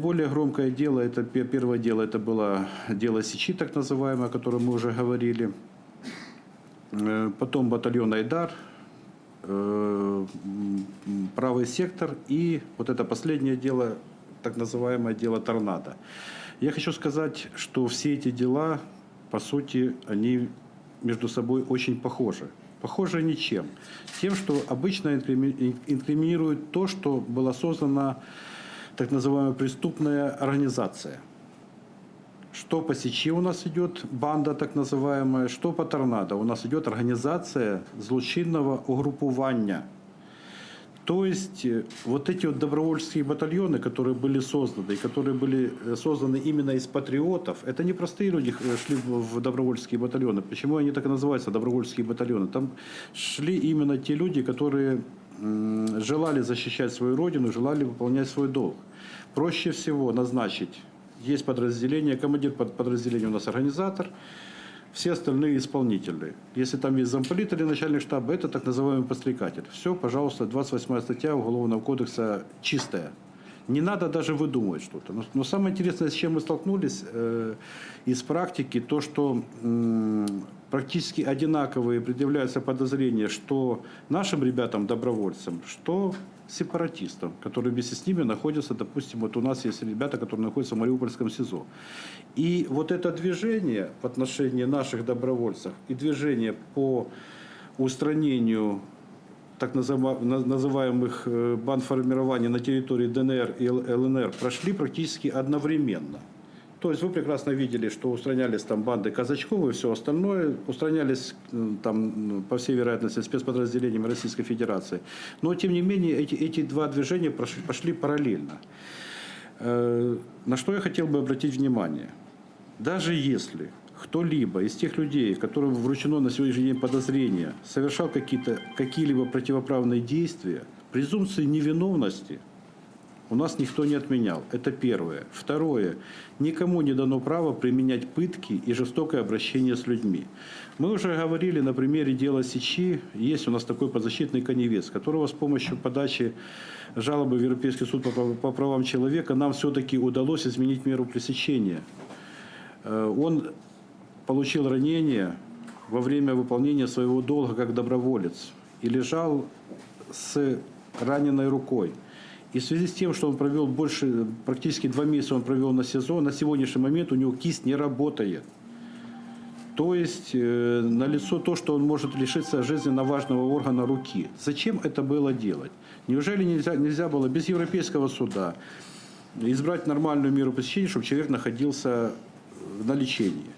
Более громкое дело, это пе- первое дело, это было дело Сечи, так называемое, о котором мы уже говорили. Э, Потом батальон Айдар, э, правый сектор и вот это последнее дело, так называемое дело Торнадо. Я хочу сказать, что все эти дела, по сути, они между собой очень похожи. Похожи ничем. Тем, что обычно инкрими- инкриминирует то, что было создано так называемая преступная организация. Что по Сечи у нас идет банда так называемая, что по торнадо у нас идет организация злочинного угрупування. То есть э, вот эти вот добровольческие батальоны, которые были созданы, и которые были э, созданы именно из патриотов, это не простые люди э, шли в добровольческие батальоны. Почему они так и называются, добровольческие батальоны? Там шли именно те люди, которые желали защищать свою родину, желали выполнять свой долг. Проще всего назначить, есть подразделение, командир под- подразделения у нас организатор, все остальные исполнительные. Если там есть замполит или начальник штаба, это так называемый подстрекатель. Все, пожалуйста, 28 статья Уголовного кодекса чистая. Не надо даже выдумывать что-то. Но, но самое интересное, с чем мы столкнулись э, из практики, то, что практически одинаковые предъявляются подозрения, что нашим ребятам, добровольцам, что сепаратистам, которые вместе с ними находятся, допустим, вот у нас есть ребята, которые находятся в Мариупольском СИЗО. И вот это движение в отношении наших добровольцев и движение по устранению так называ- на- называемых э, банд формирования на территории ДНР и ЛНР прошли практически одновременно. То есть вы прекрасно видели, что устранялись там банды казачков и все остальное, устранялись там, по всей вероятности, спецподразделениями Российской Федерации. Но, тем не менее, эти, эти два движения прошли, пошли параллельно. Э, На что я хотел бы обратить внимание. Даже если кто-либо из тех людей, которым вручено на сегодняшний день подозрение, совершал какие-либо противоправные действия, презумпции невиновности у нас никто не отменял. Это первое. Второе. Никому не дано право применять пытки и жестокое обращение с людьми. Мы уже говорили на примере дела Сечи. Есть у нас такой подзащитный коневец, которого с помощью подачи жалобы в Европейский суд по прав- по правам человека нам все-таки удалось изменить меру пресечения. Э, Он получил ранение во время выполнения своего долга как доброволец и лежал с раненой рукой. И в связи с тем, что он провел больше, практически два месяца он провел на СИЗО, на сегодняшний момент у него кисть не работает. То есть э, налицо то, что он может лишиться жизненно важного органа руки. Зачем это было делать? Неужели нельзя, нельзя было без Европейского суда избрать нормальную меру пресечения, чтобы человек находился на лечении?